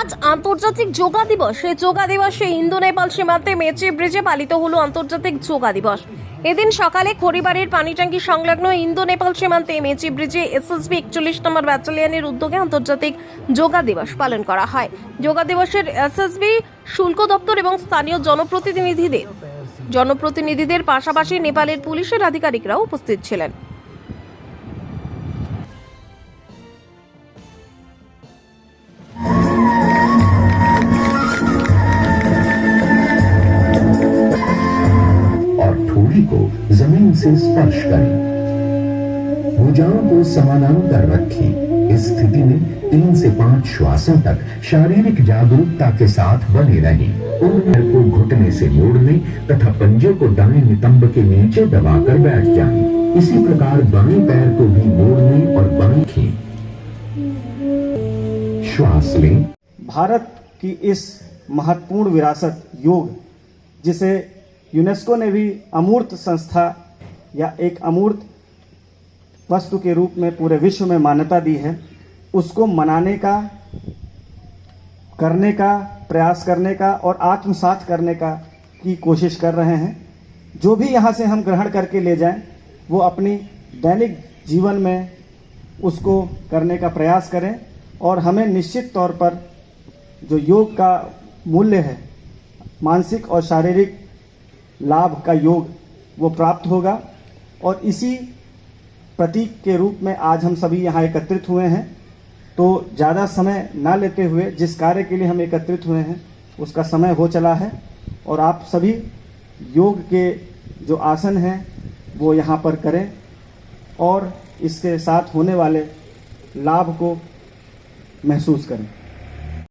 আজ আন্তর্জাতিক যোগা দিবস। এই যোগা দিবসে ইন্দো নেপাল সীমান্তে মেচে ব্রিজে পালিত হলো আন্তর্জাতিক যোগা দিবস। এদিন সকালে খড়িবাড়ির পানিট্যাঙ্কি সংলগ্ন ইন্দো নেপাল সীমান্তে মেচি ব্রিজে এসএসবি একচল্লিশ নম্বর ব্যাটালিয়নের উদ্যোগে আন্তর্জাতিক যোগা দিবস পালন করা হয়। যোগা দিবসের এসএসবি, শুল্ক দপ্তর এবং স্থানীয় জনপ্রতিনিধিদের জনপ্রতিনিধিদের পাশাপাশি নেপালের পুলিশের আধিকারিকরাও উপস্থিত ছিলেন। थोड़ी को ज़मीन से स्पर्श करें। भुजाओं को समानांतर रखें, इस स्थिति में तीन से पाँच श्वासों तक शारीरिक जागरूकता के साथ बने रहें। उंगलियों को घुटने से मोड़ लें तथा पंजे को दाएँ नितंब के नीचे दबाकर बैठ जाएँ। इसी प्रकार बाएँ पैर को भी मोड़ लें और बाएँ खीं श्वास लें। भारत की इस महत्वपूर्ण विरासत योग, जिसे यूनेस्को ने भी अमूर्त संस्था या एक अमूर्त वस्तु के रूप में पूरे विश्व में मान्यता दी है। उसको मनाने का, करने का, प्रयास करने का और आत्मसात करने का की कोशिश कर रहे हैं। जो भी यहाँ से हम ग्रहण करके ले जाएँ, वो अपनी दैनिक जीवन में उसको करने का प्रयास करें और हमें निश्चित तौर पर जो योग का मूल्य है, मानसिक और शारीरिक लाभ का योग वो प्राप्त होगा। और इसी प्रतीक के रूप में आज हम सभी यहाँ एकत्रित हुए हैं। तो ज़्यादा समय ना लेते हुए जिस कार्य के लिए हम एकत्रित हुए हैं, उसका समय हो चला है। और आप सभी योग के जो आसन हैं, वो यहाँ पर करें। और इसके साथ होने वाले लाभ को महसूस करें।